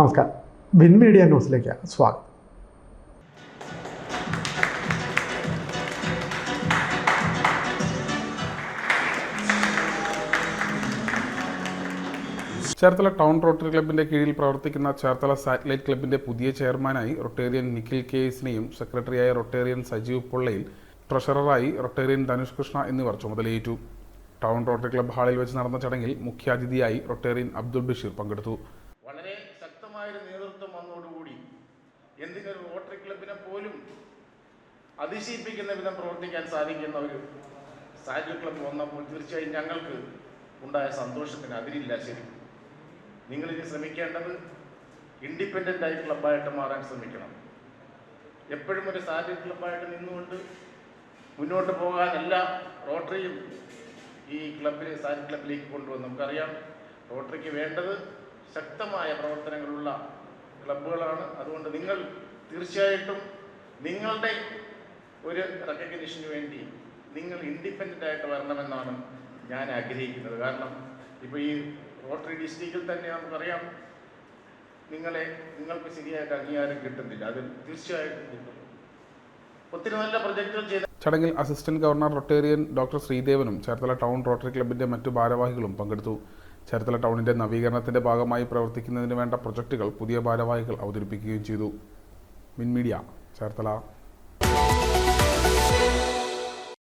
നമസ്കാരം. Win media ന്യൂസിലേക്ക് സ്വാഗതം. ചേർത്തല ടൗൺ റോട്ടറി ക്ലബിന്റെ കീഴിൽ പ്രവർത്തിക്കുന്ന ചേർത്തല സാറ്റലൈറ്റ് ക്ലബിന്റെ പുതിയ ചെയർമാനായി റൊട്ടേറിയൻ നിഖിൽ കേസിനെയും സെക്രട്ടറിയായ റൊട്ടേറിയൻ സജീവ് പൊള്ളയിൽ ട്രഷററായി റൊട്ടേറിയൻ ധനുഷ് കൃഷ്ണ എന്നിവർ ചുമതലയേറ്റു. ടൗൺ റോട്ടറി ക്ലബ് ഹാളിൽ വെച്ച് നടന്ന ചടങ്ങിൽ മുഖ്യാതിഥിയായി റൊട്ടേറിയൻ അബ്ദുൾ ബഷീർ പങ്കെടുത്തു. ശക്തമായൊരു നേതൃത്വം വന്നതോടുകൂടി എന്തിനൊരു റോട്ടറി ക്ലബിനെ പോലും അതിശയിപ്പിക്കുന്ന വിധം പ്രവർത്തിക്കാൻ സാധിക്കുന്ന ഒരു സാജു ക്ലബ് വന്നപ്പോൾ തീർച്ചയായും ഞങ്ങൾക്ക് ഉണ്ടായ സന്തോഷത്തിന് അതിരില്ല ശരി. നിങ്ങളിനി ശ്രമിക്കേണ്ടത് ഇൻഡിപെൻഡന്റ് ആയി ക്ലബ്ബായിട്ട് മാറാൻ ശ്രമിക്കണം. എപ്പോഴും ഒരു സാജു ക്ലബ്ബായിട്ട് നിന്നുകൊണ്ട് മുന്നോട്ട് പോകാനല്ല റോട്ടറിയും ഈ ക്ലബിനെ സാജു ക്ലബിലേക്ക് കൊണ്ടുവന്നു. നമുക്കറിയാം റോട്ടറിക്ക് വേണ്ടത് ശക്തമായ പ്രവർത്തനങ്ങളുള്ള ക്ലബ്ബുകളാണ്. അതുകൊണ്ട് നിങ്ങൾ തീർച്ചയായിട്ടും നിങ്ങളുടെ ഒരു റെക്കഗ്നിഷന് വേണ്ടി നിങ്ങൾ ഇൻഡിപെൻഡന്റ് ആയിട്ട് വരണമെന്നാണ് ഞാൻ ആഗ്രഹിക്കുന്നത്. കാരണം ഇപ്പോൾ ഈ റോട്ടറി ഡിസ്ട്രിക്റ്റിൽ തന്നെ നമുക്കറിയാം നിങ്ങളെ നിങ്ങൾക്ക് ശരിയായിട്ട് അംഗീകാരം കിട്ടുന്നില്ല. അത് തീർച്ചയായിട്ടും കിട്ടും. ഒത്തിരി നല്ല പ്രൊജക്റ്റുകൾ ചെയ്ത ചടങ്ങിൽ അസിസ്റ്റന്റ് ഗവർണർ റൊട്ടേറിയൻ ഡോക്ടർ ശ്രീദേവനും ചേർത്തല ടൗൺ റോട്ടറി ക്ലബിന്റെ മറ്റു ഭാരവാഹികളും പങ്കെടുത്തു. ചേർത്തല ടൗണിന്റെ നവീകരണത്തിന്റെ ഭാഗമായി പ്രവർത്തിക്കുന്നതിന് വേണ്ട പ്രൊജക്ടുകൾ പുതിയ ഭാരവാഹികൾ അവതരിപ്പിക്കുകയും ചെയ്തു. മിൻമീഡിയ ചേർത്തല.